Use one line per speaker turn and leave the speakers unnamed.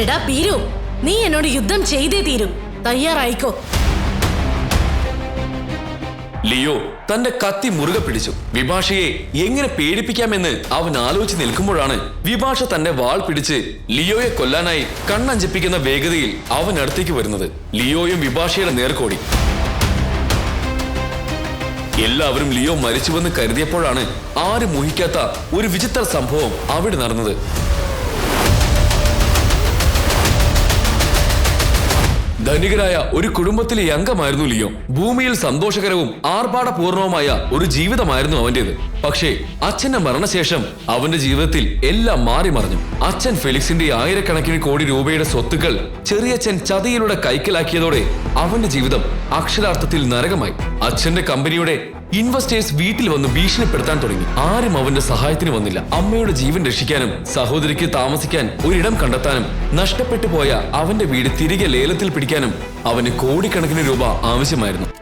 എടാ പീരു നീ എന്നോട് യുദ്ധം ചെയ്തേ തീരും. തയ്യാറായിക്കോ.
ലിയോ തന്റെ കത്തി മുറുകെ പിടിച്ചു. വിഭാഷയെ എങ്ങനെ പേടിപ്പിക്കാമെന്ന് അവൻ ആലോചിച്ച് നിൽക്കുമ്പോഴാണ് വിഭാഷ തന്റെ വാൾ പിടിച്ച് ലിയോയെ കൊല്ലാനായി കണ്ണഞ്ചിപ്പിക്കുന്ന വേഗതയിൽ അവൻ അടുത്തേക്ക് വരുന്നത്. ലിയോയും വിഭാഷയുടെ നേർക്കോടി എല്ലാവരും ലിയോ മരിച്ചുവെന്ന് കരുതിയപ്പോഴാണ് ആരും ഊഹിക്കാത്ത ഒരു വിചിത്ര സംഭവം അവിടെ നടന്നത്. ധനികരായ ഒരു കുടുംബത്തിലെ അംഗമായിരുന്നു ലിയോ. ഭൂമിയിൽ സന്തോഷകരവും ആർഭാടപൂർണവുമായ ഒരു ജീവിതമായിരുന്നു അവന്റേത്. പക്ഷേ അച്ഛന്റെ മരണശേഷം അവന്റെ ജീവിതത്തിൽ എല്ലാം മാറി മറിഞ്ഞു. അച്ഛൻ ഫെലിക്സിന്റെ ആയിരക്കണക്കിന് കോടി രൂപയുടെ സ്വത്തുക്കൾ ചെറിയച്ഛൻ ചതിയിലൂടെ കൈക്കലാക്കിയതോടെ അവന്റെ ജീവിതം അക്ഷരാർത്ഥത്തിൽ നരകമായി. അച്ഛന്റെ കമ്പനിയുടെ ഇൻവെസ്റ്റേഴ്സ് വീട്ടിൽ വന്ന് ഭീഷണിപ്പെടുത്താൻ തുടങ്ങി. ആരും അവന്റെ സഹായത്തിന് വന്നില്ല. അമ്മയുടെ ജീവൻ രക്ഷിക്കാനും സഹോദരിക്ക് താമസിക്കാൻ ഒരിടം കണ്ടെത്താനും നഷ്ടപ്പെട്ടു പോയ അവന്റെ വീട് തിരികെ ലേലത്തിൽ പിടിക്കാനും അവന് കോടിക്കണക്കിന് രൂപ ആവശ്യമായിരുന്നു.